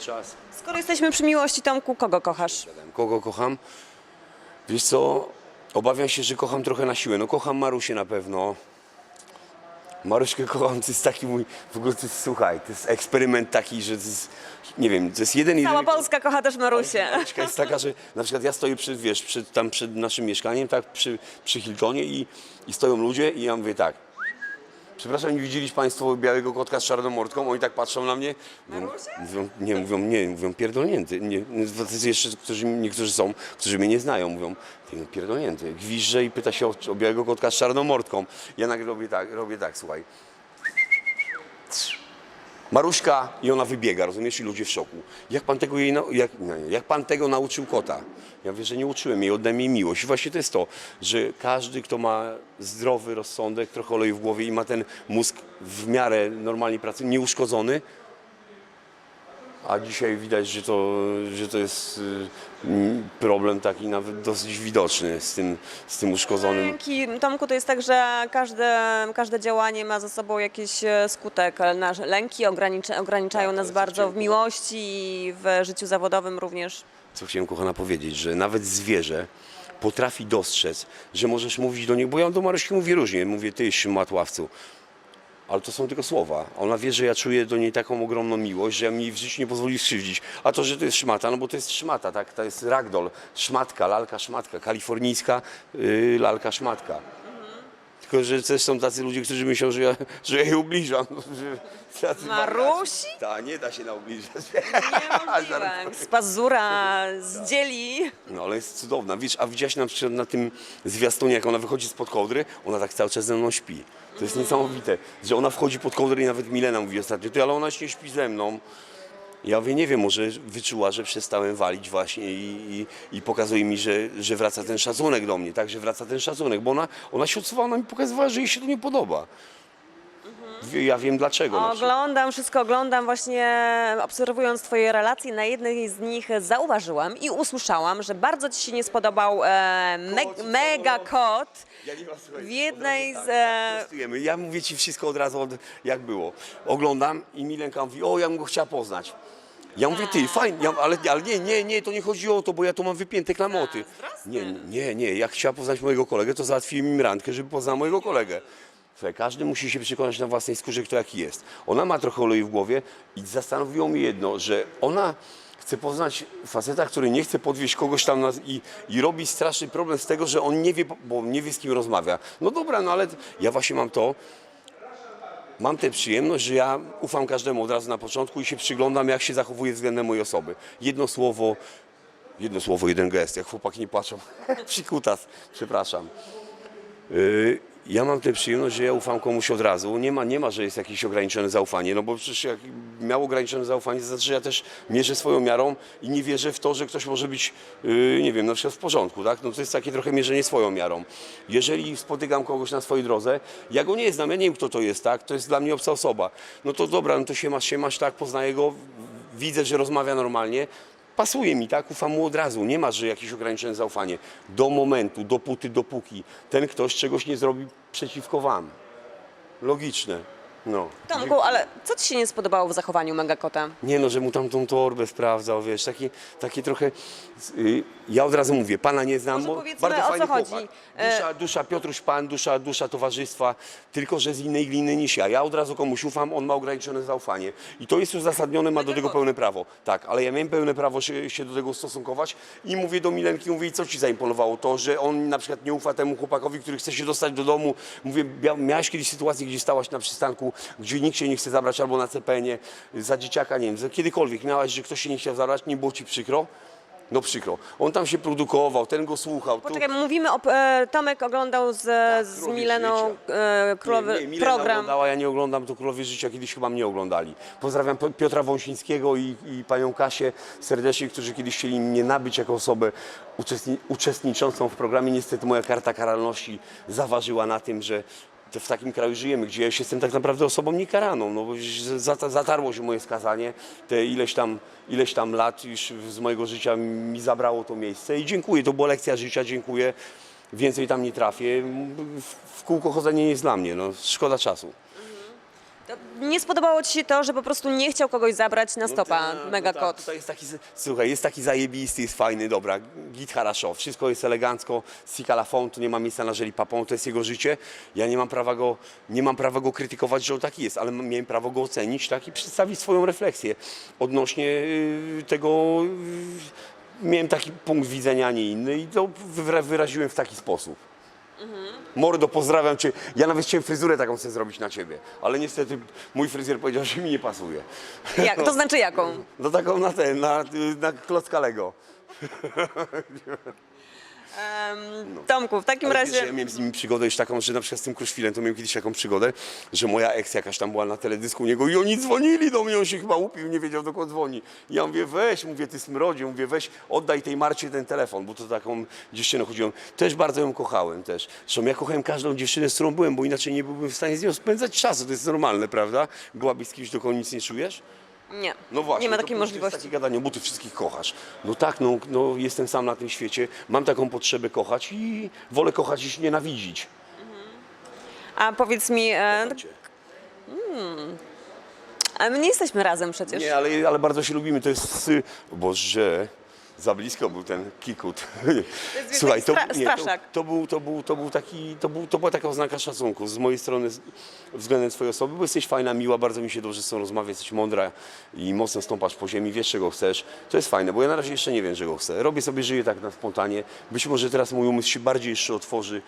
czas. Skoro jesteśmy przy miłości, Tomku, kogo kochasz? Kogo kocham? Wiesz co, obawiam się, że kocham trochę na siłę. No kocham Marusię na pewno. Maruśkę kocham, to jest taki mój, w ogóle to jest, słuchaj, to jest eksperyment taki, że to jest, nie wiem, to jest jeden Cała jedyny... Polska kocha też Marusię. Maruśka jest taka, że na przykład ja stoję przed, wiesz, przed, tam przed naszym mieszkaniem, tak, przy, przy Hiltonie i, i stoją ludzie i ja mówię tak, przepraszam, nie widzieliście Państwo białego kotka z czarnomortką? Oni tak patrzą na mnie, mówią, mówią nie, mówią, nie, mówią pierdolnięty. Nie, tacy jeszcze, którzy, niektórzy są, którzy mnie nie znają, mówią, ty no, pierdolnięty. Gwizdże i pyta się o, o białego kotka z czarnomortką. Ja nagle robię tak, robię tak, słuchaj. Maruśka i ona wybiega, rozumiesz, i ludzie w szoku. Jak pan tego jej, jak, jak pan tego nauczył kota? Ja mówię, że nie uczyłem jej, oddaj mi miłość. I właśnie to jest to, że każdy, kto ma zdrowy rozsądek, trochę oleju w głowie i ma ten mózg w miarę normalnie pracuje, nieuszkodzony, a dzisiaj widać, że to, że to jest y, problem taki nawet dosyć widoczny z tym, z tym uszkodzonym. Lęki, Tomku, to jest tak, że każde, każde działanie ma za sobą jakiś e, skutek. Nasze lęki ogranicza, ograniczają nas jest bardzo w miłości i w życiu zawodowym również. co chciałem kochana powiedzieć, że nawet zwierzę potrafi dostrzec, że możesz mówić do niego, bo ja do Maryśki mówię różnie, mówię ty szmatławcu, ale to są tylko słowa. Ona wie, że ja czuję do niej taką ogromną miłość, że mi w życiu nie pozwoli skrzywdzić. A to, że to jest szmata, no bo to jest szmata, tak? To jest ragdoll, szmatka, lalka szmatka, kalifornijska yy, lalka szmatka. Tylko, że też są tacy ludzie, którzy myślą, że ja, że ja jej ubliżam. Tacy Marusi? Tak, nie da się na ubliżać. Niemożliwe. Z pazura, z dzieli. No ale jest cudowna. Wiesz, a widziałaś na przykład na tym zwiastunie, jak ona wychodzi spod kołdry, ona tak cały czas ze mną śpi. To jest niesamowite, że ona wchodzi pod kołdrę i nawet Milena mówi ostatnio, ty, ale ona się śpi ze mną. Ja mówię, nie wiem, może wyczuła, że przestałem walić właśnie i, i, i pokazuje mi, że, że wraca ten szacunek do mnie, tak, że wraca ten szacunek, bo ona, ona się odsuwała, ona mi pokazywała, że jej się to nie podoba. Ja wiem dlaczego. na przykład. Oglądam, wszystko oglądam, właśnie obserwując Twoje relacje. Na jednej z nich zauważyłam i usłyszałam, że bardzo Ci się nie spodobał e, me, Kot, mega kot. Ja nie ma, słuchaj, W jednej z, razu tak, e, testujemy. Ja mówię ci wszystko od razu, od, jak było. Oglądam i Milenka mówi, o ja bym go chciała poznać. Ja mówię, ty, fajnie, ja, ale, ale nie, nie, nie, to nie chodzi o to, bo ja tu mam wypięte klamoty. Nie, nie, nie, jak chciała poznać mojego kolegę, to załatwiłem im randkę, żeby poznała mojego kolegę. Każdy musi się przekonać na własnej skórze, kto jaki jest. Ona ma trochę oleju w głowie i zastanowiło mnie jedno, że ona chce poznać faceta, który nie chce podwieźć kogoś tam na, i, i robi straszny problem z tego, że on nie wie, bo nie wie z kim rozmawia. No dobra, no ale ja właśnie mam to, mam tę przyjemność, że ja ufam każdemu od razu na początku i się przyglądam, jak się zachowuje względem mojej osoby. Jedno słowo, jedno słowo, jeden gest, jak chłopaki nie płaczą. Psikutas, przepraszam. Yy, ja mam tę przyjemność, że ja ufam komuś od razu. Nie ma, nie ma, że jest jakieś ograniczone zaufanie, no bo przecież jak miał ograniczone zaufanie, to znaczy, że ja też mierzę swoją miarą i nie wierzę w to, że ktoś może być, yy, nie wiem, na przykład w porządku, tak? No to jest takie trochę mierzenie swoją miarą. Jeżeli spotykam kogoś na swojej drodze, ja go nie znam, ja nie wiem, kto to jest, tak? To jest dla mnie obca osoba. No to dobra, no to się masz, się masz, tak? Poznaję go, widzę, że rozmawia normalnie, pasuje mi, tak? Ufam mu od razu. Nie ma, że jakieś ograniczone zaufanie. Do momentu, dopóty, dopóki ten ktoś czegoś nie zrobi przeciwko wam. Logiczne. No. Tomku, ale co Ci się nie spodobało w zachowaniu Megakota? Nie no, że mu tam tą torbę sprawdzał, wiesz, takie, takie trochę... y, ja od razu mówię, pana nie znam, Może bo powiedzmy, bardzo o co fajny chodzi. chłopak. E- Dusza, dusza Piotruś Pan, dusza, dusza towarzystwa, tylko że z innej gliny niż ja. Ja od razu komuś ufam, on ma ograniczone zaufanie. I to jest uzasadnione, ma do tego pełne prawo. Tak, ale ja miałem pełne prawo się, się do tego ustosunkować i mówię do Milenki, mówię, co ci zaimponowało? To, że on na przykład nie ufa temu chłopakowi, który chce się dostać do domu. Mówię, mia- miałaś kiedyś sytuację, gdzie stałaś na przystanku, gdzie nikt się nie chce zabrać albo na CPN-ie za dzieciaka, nie wiem, kiedykolwiek miałaś, że ktoś się nie chciał zabrać, nie było ci przykro? No przykro. On tam się produkował, ten go słuchał. tu- Poczekaj, mówimy o... E, Tomek oglądał z, z Królowie Mileną e, Królowy Tak, nie, nie, Milena program. oglądała, ja nie oglądam, to Królowie Życia kiedyś chyba mnie oglądali. Pozdrawiam Pi- Piotra Wąsińskiego i, i panią Kasię serdecznie, którzy kiedyś chcieli mnie nabyć jako osobę uczestni, uczestniczącą w programie. Niestety moja karta karalności zaważyła na tym, że w takim kraju żyjemy, gdzie ja jestem tak naprawdę osobą niekaraną, no zatarło się moje skazanie, te ileś tam, ileś tam lat już z mojego życia mi zabrało to miejsce i dziękuję, to była lekcja życia, dziękuję. Więcej tam nie trafię. W kółko chodzenie nie jest dla mnie, no szkoda czasu. To nie spodobało Ci się to, że po prostu nie chciał kogoś zabrać na stopa, No tak, mega no kot. Tak, tutaj jest taki, słuchaj, jest taki zajebisty, jest fajny, dobra, git haraszo, wszystko jest elegancko, sika la fond, tu nie ma miejsca na żeli papą, to jest jego życie, ja nie mam prawa go, nie mam prawa go krytykować, że on taki jest, ale miałem prawo go ocenić, tak, i przedstawić swoją refleksję odnośnie y, tego, y, miałem taki punkt widzenia, a nie inny i to wyra- wyraziłem w taki sposób. Mordo, pozdrawiam Cię. Ja nawet chciałem fryzurę taką sobie zrobić na Ciebie, ale niestety mój fryzjer powiedział, że mi nie pasuje. Jak, to znaczy jaką? No taką na ten, na, na klocka Lego. Em, Tomku, w takim Ale razie... Że ja miałem z nimi przygodę już taką, że na przykład z tym Kruszwilem to miałem kiedyś taką przygodę, że moja ex jakaś tam była na teledysku u niego i oni dzwonili do mnie, on się chyba upił, nie wiedział dokąd dzwoni. I ja mówię, weź, mówię, ty smrodzie, mówię, weź, oddaj tej Marcie ten telefon, bo to taką dziewczynę chodziłem. Też bardzo ją kochałem też. Zresztą ja kochałem każdą dziewczynę, z którą byłem, bo inaczej nie byłbym w stanie z nią spędzać czasu, to jest normalne, prawda? Byłabyś z kimś, do kogo nic nie czujesz? Nie, No właśnie, nie ma to takiej to jest możliwości. takie gadanie, bo ty wszystkich kochasz. No tak, no, no jestem sam na tym świecie, mam taką potrzebę kochać i wolę kochać niż nienawidzić. A powiedz mi, e, Kocham cię. a my nie jesteśmy razem przecież. Nie, ale, ale bardzo się lubimy, to jest, y, Boże, za blisko był ten kikut. Słuchaj, to, nie, to, to, był, to, był, to był taki, to, był, to była taka oznaka szacunku z mojej strony względem twojej osoby, bo jesteś fajna, miła, bardzo mi się dobrze z tobą rozmawia, jesteś mądra i mocno stąpasz po ziemi, wiesz czego chcesz. To jest fajne, bo ja na razie jeszcze nie wiem czego chcę. Robię sobie, żyję tak na spontanie. Być może teraz mój umysł się bardziej jeszcze otworzy,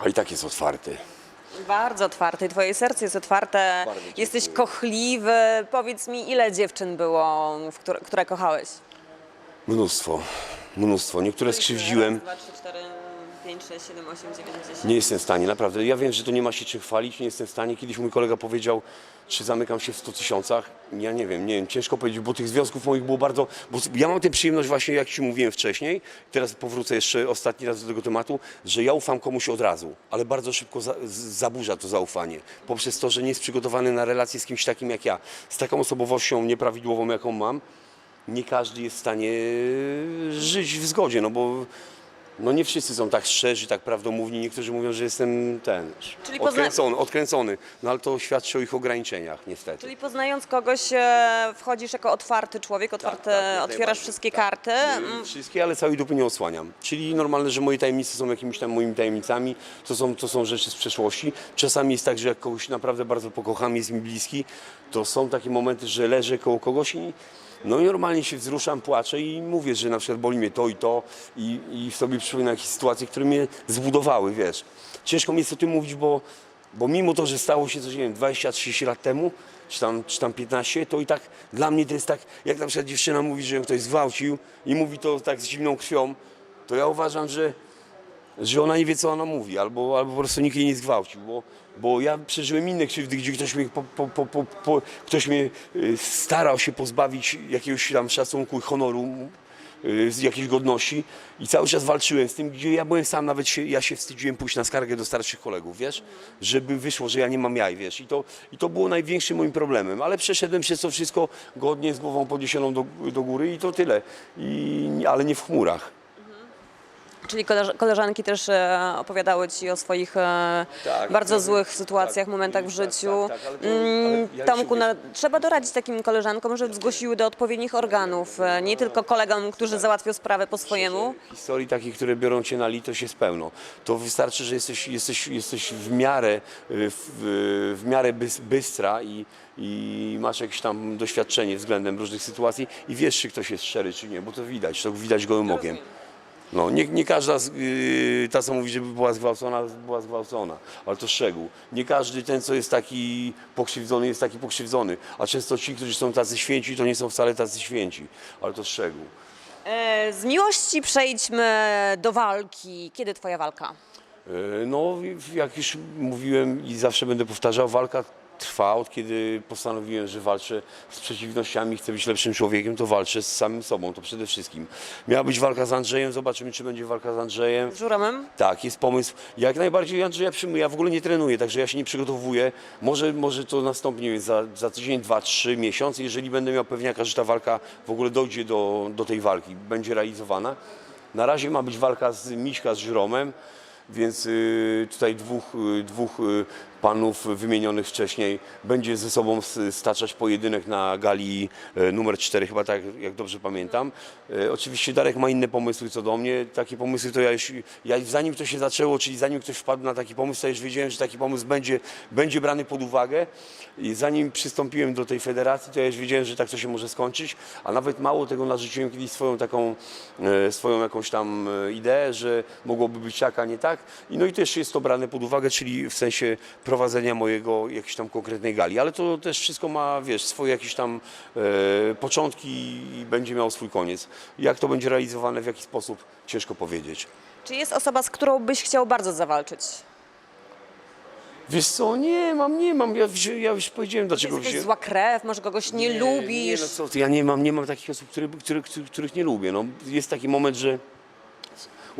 a i tak jest otwarty. Bardzo otwarte, twoje serce jest otwarte, jesteś kochliwy. Powiedz mi, ile dziewczyn było, które, które kochałeś? Mnóstwo, mnóstwo. Niektóre skrzywdziłem. Raz, dwa, trzy, cztery, pięć, sześć, siedem, osiem, dziewięć, dziesięć. Nie jestem w stanie, naprawdę. Ja wiem, że to nie ma się czym chwalić, nie jestem w stanie. Kiedyś mój kolega powiedział, czy zamykam się w 100 tysiącach. Ja nie wiem, nie wiem, ciężko powiedzieć, bo tych związków moich było bardzo... Bo ja mam tę przyjemność właśnie, jak Ci mówiłem wcześniej, teraz powrócę jeszcze ostatni raz do tego tematu, że ja ufam komuś od razu, ale bardzo szybko za, z- zaburza to zaufanie. Poprzez to, że nie jest przygotowany na relację z kimś takim jak ja, z taką osobowością nieprawidłową, jaką mam, nie każdy jest w stanie żyć w zgodzie, no bo no nie wszyscy są tak szczerzy, tak prawdomówni. Niektórzy mówią, że jestem ten, Czyli pozna- odkręcony, odkręcony, no ale to świadczy o ich ograniczeniach niestety. Czyli poznając kogoś, e, wchodzisz jako otwarty człowiek, tak, jak otwierasz najbardziej, wszystkie tak. karty. Mm, Wszystkie, ale całej dupy nie odsłaniam. Czyli normalne, że moje tajemnice są jakimiś tam moimi tajemnicami, to są, to są rzeczy z przeszłości. Czasami jest tak, że jak kogoś naprawdę bardzo pokocham, jest mi bliski, to są takie momenty, że leżę koło kogoś i no i normalnie się wzruszam, płaczę i mówię, że na przykład boli mnie to i to i, i sobie przypominam jakieś sytuacje, które mnie zbudowały, wiesz. Ciężko mi jest o tym mówić, bo, bo mimo to, że stało się coś, nie wiem, 20-30 lat temu, czy tam, czy tam 15, to i tak dla mnie to jest tak, jak na przykład dziewczyna mówi, że ją ktoś zgwałcił i mówi to tak z zimną krwią, to ja uważam, że, że ona nie wie, co ona mówi, albo, albo po prostu nikt jej nie zgwałcił, bo, bo ja przeżyłem inne krzywdy, gdzie ktoś mnie, po, po, po, po, ktoś mnie y, starał się pozbawić jakiegoś tam szacunku i honoru, y, jakiejś godności. I cały czas walczyłem z tym, gdzie ja byłem sam, nawet się, ja się wstydziłem pójść na skargę do starszych kolegów, wiesz, żeby wyszło, że ja nie mam jaj, wiesz, i to, i to było największym moim problemem, ale przeszedłem przez to wszystko godnie, z głową podniesioną do, do góry i to tyle, I, ale nie w chmurach. Czyli koleż- koleżanki też e, opowiadały ci o swoich e, Tak, bardzo tak, złych sytuacjach, tak, momentach w tak, życiu. tak, tak, ale to- Mm, ale ja Tomku, na, trzeba doradzić takim koleżankom, żeby zgłosiły do odpowiednich organów, e, nie tylko kolegom, którzy załatwią sprawę po swojemu. Historii takich, które biorą cię na litość jest pełno. To wystarczy, że jesteś, jesteś, jesteś w miarę, w, w miarę bys- bystra i, i masz jakieś tam doświadczenie względem różnych sytuacji i wiesz, czy ktoś jest szczery, czy nie, bo to widać, to widać gołym okiem. No, nie, nie każda, z- yy, ta co mówi, żeby była zgwałcona, była zgwałcona, ale to szczegół. Nie każdy ten, co jest taki pokrzywdzony, jest taki pokrzywdzony, a często ci, którzy są tacy święci, to nie są wcale tacy święci, ale to szczegół. E, Z miłości przejdźmy do walki. Kiedy twoja walka? E, No, jak już mówiłem i zawsze będę powtarzał, walka trwa od kiedy postanowiłem, że walczę z przeciwnościami, chcę być lepszym człowiekiem, to walczę z samym sobą, to przede wszystkim. Miała być walka z Andrzejem, zobaczymy, czy będzie walka z Andrzejem. Z Żuromem? Tak, jest pomysł. Jak najbardziej Andrzeja przyjmuję. Ja w ogóle nie trenuję, także ja się nie przygotowuję. Może, może to nastąpi nie wiem, za, za tydzień, dwa, trzy miesiące, jeżeli będę miał pewniaka, że ta walka w ogóle dojdzie do, do tej walki, będzie realizowana. Na razie ma być walka z Miśka z Żyromem, więc y, tutaj dwóch, y, dwóch y, panów wymienionych wcześniej będzie ze sobą staczać pojedynek na gali e, numer 4, chyba tak jak dobrze pamiętam. E, Oczywiście Darek ma inne pomysły co do mnie. Takie pomysły to ja już, ja zanim to się zaczęło, czyli zanim ktoś wpadł na taki pomysł, to już wiedziałem, że taki pomysł będzie, będzie brany pod uwagę. I zanim przystąpiłem do tej federacji, to ja już wiedziałem, że tak to się może skończyć, a nawet mało tego narzuciłem kiedyś swoją taką, e, swoją jakąś tam ideę, że mogłoby być tak, a nie tak. I no i też jest to brane pod uwagę, czyli w sensie prowadzenia mojego jakiejś tam konkretnej gali, ale to też wszystko ma, wiesz, swoje jakieś tam e, początki i będzie miało swój koniec. Jak to będzie realizowane, w jaki sposób, ciężko powiedzieć. Czy jest osoba, z którą byś chciał bardzo zawalczyć? Wiesz co, nie mam, nie mam, ja, ja już powiedziałem dlaczego Jest jakaś wzię- zła krew, może kogoś nie, Nie, lubisz? no co ty, ja nie mam, nie mam takich osób, których nie lubię. No, jest taki moment, że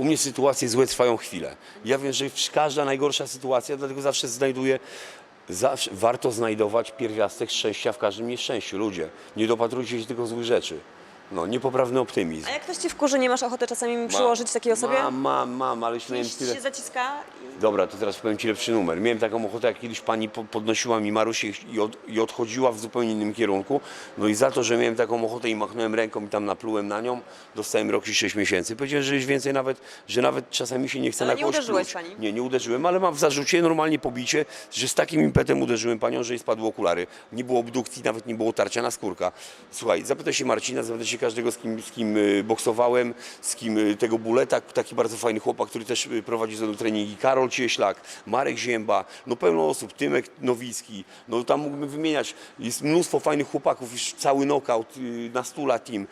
u mnie sytuacje złe trwają chwilę. Ja wiem, że każda najgorsza sytuacja, dlatego zawsze znajduję, zawsze, warto znajdować pierwiastek szczęścia w każdym nieszczęściu. Ludzie, nie dopatrujcie się tylko złych rzeczy. No, niepoprawny optymizm. A jak ktoś ci wkurzy, nie masz ochoty czasami przyłożyć takiej osobie? Mam, mam, mam, ale już miałem tyle... się zaciska? Dobra, to teraz powiem Ci lepszy numer. Miałem taką ochotę, jak kiedyś pani po- podnosiła mi Marusię i, od, i odchodziła w zupełnie innym kierunku. No i za to, że miałem taką ochotę i machnąłem ręką i tam naplułem na nią, dostałem rok i 6 miesięcy. Powiedziałem, że już więcej nawet, że nawet czasami się nie chce Ale na nie kogoś uderzyłeś pluć. pani? Nie, nie uderzyłem, ale mam w zarzucie normalnie pobicie, że z takim impetem uderzyłem panią, że jej spadły okulary. Nie było obdukcji, nawet nie było tarcia na skórka. Słuchaj, zapytaj się Marcina, zapytaj się każdego, z kim, z kim y, boksowałem, z kim y, tego buleta, taki bardzo fajny chłopak, który też y, prowadzi ze mną treningi, Karol Cieślak, Marek Zięba, no pełno osób, Tymek Nowicki, no tam mógłbym wymieniać, jest mnóstwo fajnych chłopaków, już cały knockout, y, na stula team.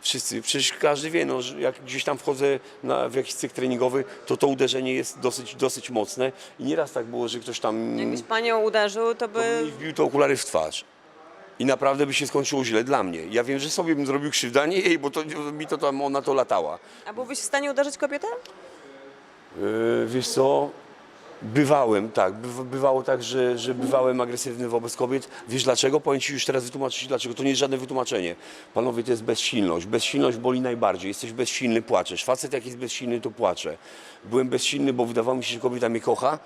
Wszyscy, przecież każdy wie, no, że jak gdzieś tam wchodzę na, w jakiś cykl treningowy, to to uderzenie jest dosyć, dosyć mocne. I nieraz tak było, że ktoś tam Jakbyś panią uderzył, to to by mi wbił te okulary w twarz. I naprawdę by się skończyło źle dla mnie. Ja wiem, że sobie bym zrobił krzywdę, a nie jej, bo to, mi to tam ona to latała. A byłbyś w stanie uderzyć kobietę? Yy, wiesz co, bywałem, tak, bywa- bywało tak, że, że bywałem agresywny wobec kobiet. Wiesz dlaczego? Powiem Ci już teraz wytłumaczyć dlaczego. To nie jest żadne wytłumaczenie. Panowie, to jest bezsilność. Bezsilność boli najbardziej. Jesteś bezsilny, płaczesz. Facet jak jest bezsilny, to płacze. Byłem bezsilny, bo wydawało mi się, że kobieta mnie kocha.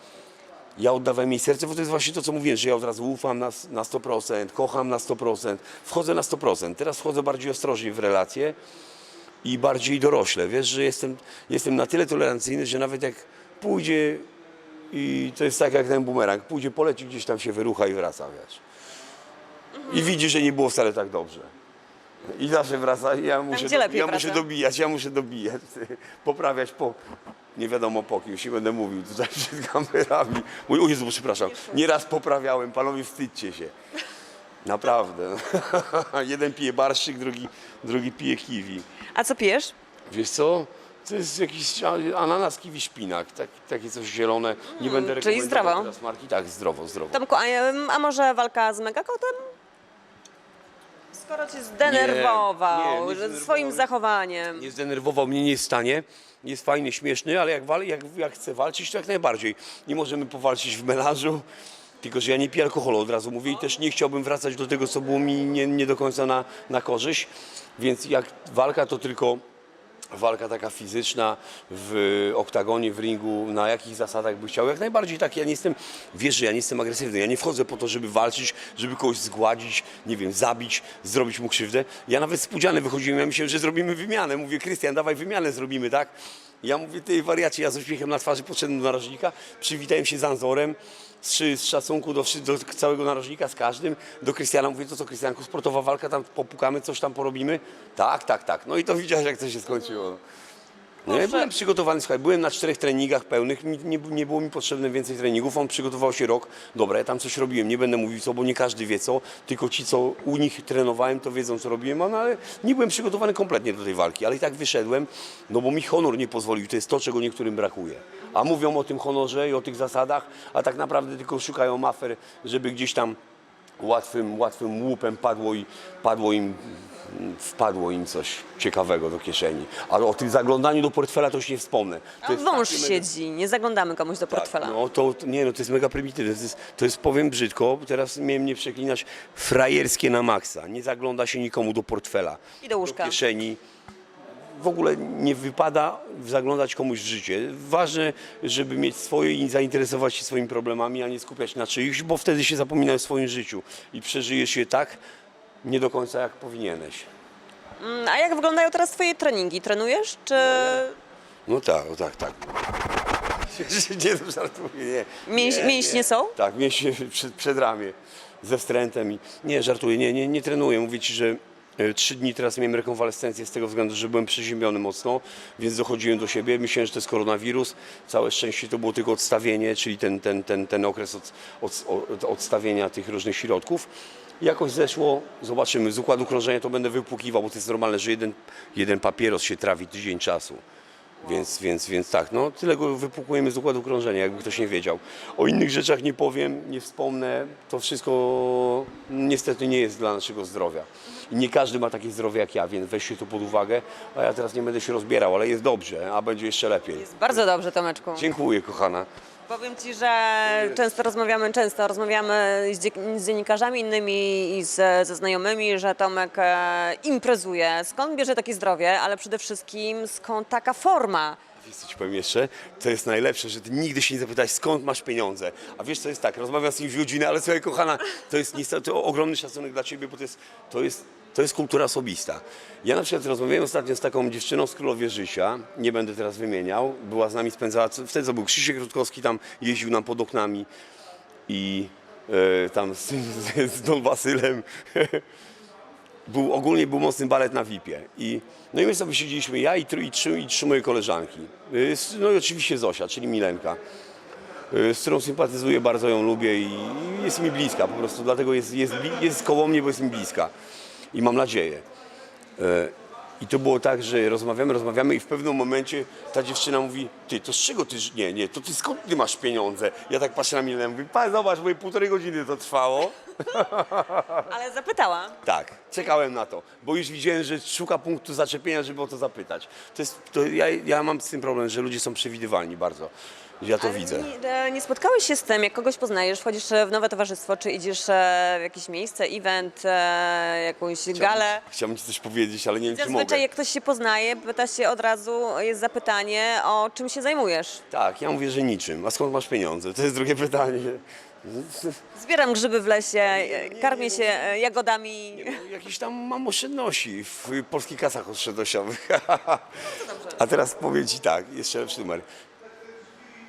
Ja oddawałem jej serce, bo to jest właśnie to, co mówiłem, że ja od razu ufam na, na 100%, kocham na 100%, wchodzę na 100%. Teraz wchodzę bardziej ostrożnie w relacje i bardziej dorośle. Wiesz, że jestem, jestem na tyle tolerancyjny, że nawet jak pójdzie i to jest tak jak ten bumerang, pójdzie, poleci gdzieś tam się wyrucha i wraca, wiesz. I widzi, że nie było wcale tak dobrze. I zawsze wraca i ja muszę, gdzie lepiej ja wraca? muszę dobijać, ja muszę dobijać, poprawiać po, nie wiadomo po kim, się będę mówił tutaj przed kamerami. Mój, o Jezu, przepraszam, nieraz poprawiałem, panowie wstydźcie się. Naprawdę. Jeden pije barszczyk, drugi, drugi pije kiwi. A co pijesz? Wiesz co? To jest jakiś ananas, kiwi, szpinak, tak, takie coś zielone. Nie będę Mm, czyli rekomendował zdrowo. teraz marki. Tak, zdrowo, zdrowo. Tomku, a, em, a może walka z megakotem? Skoro cię zdenerwował Nie, nie, nie że zdenerwował. swoim zachowaniem. Nie zdenerwował mnie, nie jest w stanie. Jest fajny, śmieszny, ale jak, wal, jak, jak chce walczyć, to jak najbardziej. Nie możemy powalczyć w melanżu, tylko że ja nie piję alkoholu, od razu mówię i też nie chciałbym wracać do tego, co było mi nie, nie do końca na, na korzyść. Więc jak walka, to tylko walka taka fizyczna w oktagonie, w ringu, na jakich zasadach by chciał. Jak najbardziej tak, ja nie jestem, wiesz, że ja nie jestem agresywny, ja nie wchodzę po to, żeby walczyć, żeby kogoś zgładzić, nie wiem, zabić, zrobić mu krzywdę. Ja nawet z Pudziany wychodziłem, ja myślałem, że zrobimy wymianę. Mówię, Krystian, dawaj wymianę zrobimy, tak? Ja mówię, ty wariacie, ja z uśmiechem na twarzy podszedłem do narożnika, przywitałem się z Anzorem, z, z szacunku do, do całego narożnika, z każdym. Do Krystiana mówię, to co Krystianku, sportowa walka, tam popukamy, coś tam porobimy? Tak, tak, tak. No i to widziałeś, jak to się skończyło. No ja byłem przygotowany, słuchaj, byłem na czterech treningach pełnych, mi- nie, nie było mi potrzebne więcej treningów, on przygotował się rok, dobra, ja tam coś robiłem, nie będę mówił co, bo nie każdy wie co, tylko ci, co u nich trenowałem, to wiedzą, co robiłem, no ale nie byłem przygotowany kompletnie do tej walki, ale i tak wyszedłem, no bo mi honor nie pozwolił, to jest to, czego niektórym brakuje. A mówią o tym honorze i o tych zasadach, a tak naprawdę tylko szukają afer, żeby gdzieś tam łatwym, łatwym łupem padło, i, padło im wpadło im coś ciekawego do kieszeni. Ale o tym zaglądaniu do portfela to już nie wspomnę. A To jest wąż mega- siedzi, nie zaglądamy komuś do portfela. Tak, no to nie, no to jest mega prymitywne. To jest, to jest powiem brzydko, teraz miałem nie przeklinać, frajerskie na maksa. Nie zagląda się nikomu do portfela. I do łóżka. Do kieszeni. W ogóle nie wypada zaglądać komuś w życie. Ważne, żeby mieć swoje i zainteresować się swoimi problemami, a nie skupiać na czyichś, bo wtedy się zapomina o swoim życiu i przeżyjesz je tak nie do końca jak powinieneś. Mm, A jak wyglądają teraz twoje treningi? Trenujesz, czy... No tak, o tak, tak. Nie, no żartuję, nie. Mięś- mięśnie są? Tak, mięśnie przed, przed ramię, ze wstrętem. I... Nie, żartuję, nie, nie, nie trenuję. Mówię Ci, że trzy dni teraz miałem rekonwalescencję z tego względu, że byłem przeziębiony mocno, więc dochodziłem do siebie. Myślałem, że to jest koronawirus. Całe szczęście to było tylko odstawienie, czyli ten, ten, ten, ten okres od, od, od, odstawienia tych różnych środków. Jakoś zeszło, zobaczymy. Z układu krążenia to będę wypłukiwał, bo to jest normalne, że jeden, jeden papieros się trawi tydzień czasu. Więc, więc, więc tak, no tyle go wypłukujemy z układu krążenia, jakby ktoś nie wiedział. O innych rzeczach nie powiem, nie wspomnę. To wszystko niestety nie jest dla naszego zdrowia. Nie każdy ma takie zdrowie jak ja, więc weźcie to pod uwagę. A ja teraz nie będę się rozbierał, ale jest dobrze, a będzie jeszcze lepiej. Bardzo dobrze, Tomeczku. Dziękuję, kochana. Powiem Ci, że często rozmawiamy, często rozmawiamy z, dzie- z dziennikarzami innymi i z, ze znajomymi, że Tomek e, imprezuje. Skąd bierze takie zdrowie, ale przede wszystkim skąd taka forma? Wiesz, co ci powiem jeszcze? To jest najlepsze, że ty nigdy się nie zapytałeś, skąd masz pieniądze. A wiesz, co jest tak, rozmawiam z kimś godzinę, ale słuchaj, kochana, to jest niestety ogromny szacunek dla ciebie, bo to jest, to jest, to jest kultura osobista. Ja na przykład rozmawiałem ostatnio z taką dziewczyną z Królowieżysia, nie będę teraz wymieniał, była z nami spędzała, wtedy to był Krzysiek Rutkowski, tam jeździł nam pod oknami i e, tam z, z, z Don Wasylem był, ogólnie był mocny balet na VIP-ie. I, no i my sobie siedzieliśmy, ja i, i, trzy, i trzy moje koleżanki. S- No i oczywiście Zosia, czyli Milenka, y, z którą sympatyzuję, bardzo ją lubię i, jest mi bliska po prostu, dlatego jest, jest, jest koło mnie, bo jest mi bliska. I mam nadzieję. E, I to było tak, że rozmawiamy, rozmawiamy i w pewnym momencie ta dziewczyna mówi, ty, to z czego ty, nie, nie, to ty skąd ty masz pieniądze? Ja tak patrzę na Milenę, mówię, pa, zobacz, bo półtorej godziny to trwało. Ale zapytała. Tak, czekałem na to, bo już widziałem, że szuka punktu zaczepienia, żeby o to zapytać. To jest, to ja, ja mam z tym problem, że ludzie są przewidywalni bardzo. Ja to Ale widzę. Nie, e, nie spotkałeś się z tym, jak kogoś poznajesz, wchodzisz e, w nowe towarzystwo, czy idziesz e, w jakieś miejsce, event, jakąś galę. Chciałbym ci coś powiedzieć, ale nie wiem, czy mogę. Zazwyczaj jak ktoś się poznaje, pyta się od razu, jest zapytanie, o czym się zajmujesz. Tak, ja mówię, że niczym. A skąd masz pieniądze? To jest drugie pytanie. Zbieram grzyby w lesie, e, karmię się e, jagodami. No, Jakieś tam mam oszczędności w polskich kasach oszczędnościowych. A teraz powiem ci tak, jeszcze lepszy numer.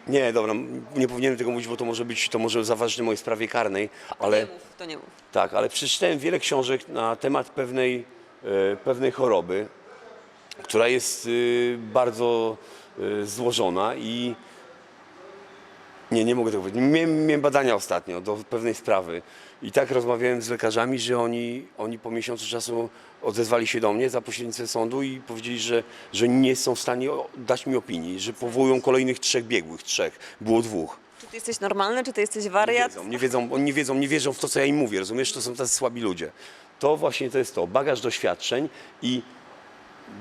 Nie, dobra, nie powinienem tego mówić, bo to może być, to może zaważyć mojej sprawie karnej, ale... Nie mów, to nie mów. Tak, ale przeczytałem wiele książek na temat pewnej, e, pewnej choroby, która jest y, bardzo y, złożona i nie, nie mogę tego powiedzieć. Miałem, miałem badania ostatnio do pewnej sprawy i tak rozmawiałem z lekarzami, że oni, oni po miesiącu czasu odezwali się do mnie za pośrednictwem sądu i powiedzieli, że, że nie są w stanie dać mi opinii, że powołują kolejnych trzech biegłych, trzech, było dwóch. Czy ty jesteś normalny, czy ty jesteś Nie wariat? wiedzą, nie wiedzą, oni nie wiedzą, nie wierzą w to, co ja im mówię, rozumiesz? To są tacy słabi ludzie. To właśnie to jest to, bagaż doświadczeń i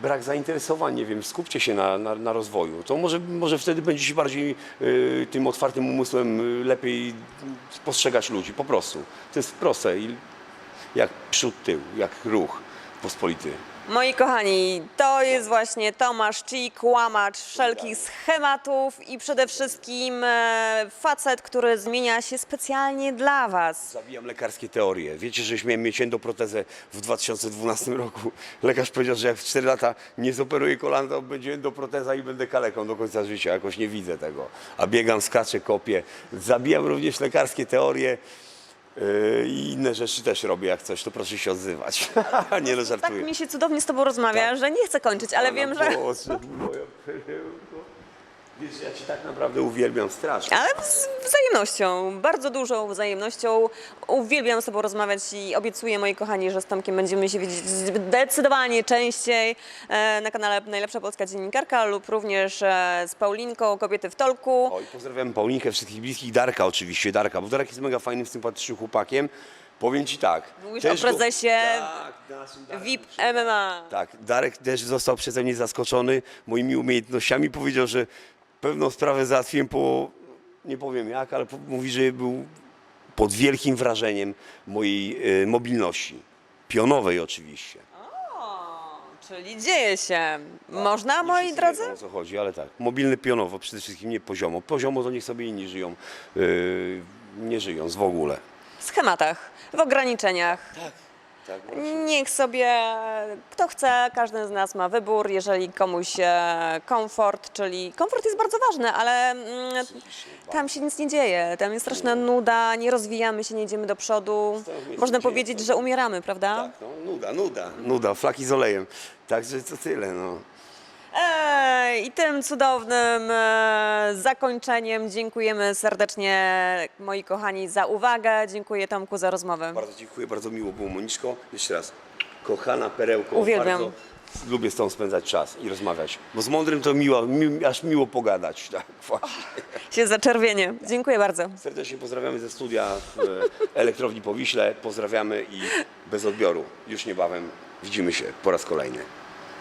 brak zainteresowań, nie wiem, skupcie się na, na, na rozwoju. To może, może wtedy będziecie bardziej y, tym otwartym umysłem y, lepiej postrzegać ludzi, po prostu. To jest proste, i jak przód, tył, jak ruch pospolity. Moi kochani, to jest właśnie Tomasz Cik, łamacz wszelkich schematów i przede wszystkim e, facet, który zmienia się specjalnie dla Was. Zabijam lekarskie teorie. Wiecie, że już miałem mieć endoprotezę w 2012 roku. Lekarz powiedział, że jak w 4 lata nie zoperuję kolana, to będzie endoproteza i będę kaleką do końca życia. Jakoś nie widzę tego. A biegam, skaczę, kopię. Zabijam również lekarskie teorie i inne rzeczy też robię. Jak coś, to proszę się odzywać. nie no, Tak żartuję. mi się cudownie z Tobą rozmawia, że nie chcę kończyć, ale wiem, że... Boże, moja. Wiesz, ja Cię tak naprawdę uwielbiam strasznie. Ale z wzajemnością, bardzo dużą wzajemnością. Uwielbiam z Tobą rozmawiać i obiecuję, moi kochani, że z Tomkiem będziemy się widzieć zdecydowanie częściej e, na kanale Najlepsza Polska Dziennikarka lub również e, z Paulinką, Kobiety w Tolku. Oj, pozdrawiam Paulinkę, wszystkich bliskich, Darka oczywiście, Darka, bo Darek jest mega fajnym, sympatycznym chłopakiem. Powiem Ci tak. Mówisz o prezesie Tak, naszym Darkiem. VIP MMA. Tak, Darek też został przeze mnie zaskoczony moimi umiejętnościami. Powiedział, że pewną sprawę załatwiłem po, nie powiem jak, ale po, mówi, że był pod wielkim wrażeniem mojej e, mobilności. Pionowej oczywiście. O, Czyli dzieje się. Można, Nie moi wszyscy drodzy? Wiedzą, o co chodzi, ale tak. Mobilny pionowo, przede wszystkim nie poziomo. Poziomo to niech sobie inni żyją. Yy, nie żyjąc w ogóle. W schematach, w ograniczeniach. Tak. Tak, Niech sobie, kto chce, każdy z nas ma wybór. Jeżeli komuś e, komfort, czyli komfort jest bardzo ważny, ale mm, tam się nic nie dzieje. Tam jest straszna nuda, nie rozwijamy się, nie idziemy do przodu. jest Można powiedzieć, że umieramy, prawda? Tak, no, nuda, nuda. Nuda, flaki z olejem. Także to tyle, no. I tym cudownym e, zakończeniem dziękujemy serdecznie, moi kochani, za uwagę. Dziękuję Tomku za rozmowę. Bardzo dziękuję, bardzo miło było Moniczko. Jeszcze raz, kochana perełko. Uwielbiam. Bardzo lubię z tą spędzać czas i rozmawiać. Bo z mądrym to miło, mi, aż miło pogadać. Tak, właśnie. Się zaczerwienie. Dziękuję bardzo. Serdecznie pozdrawiamy ze studia w e, Elektrowni Powiśle. Pozdrawiamy i bez odbioru. Już niebawem widzimy się po raz kolejny.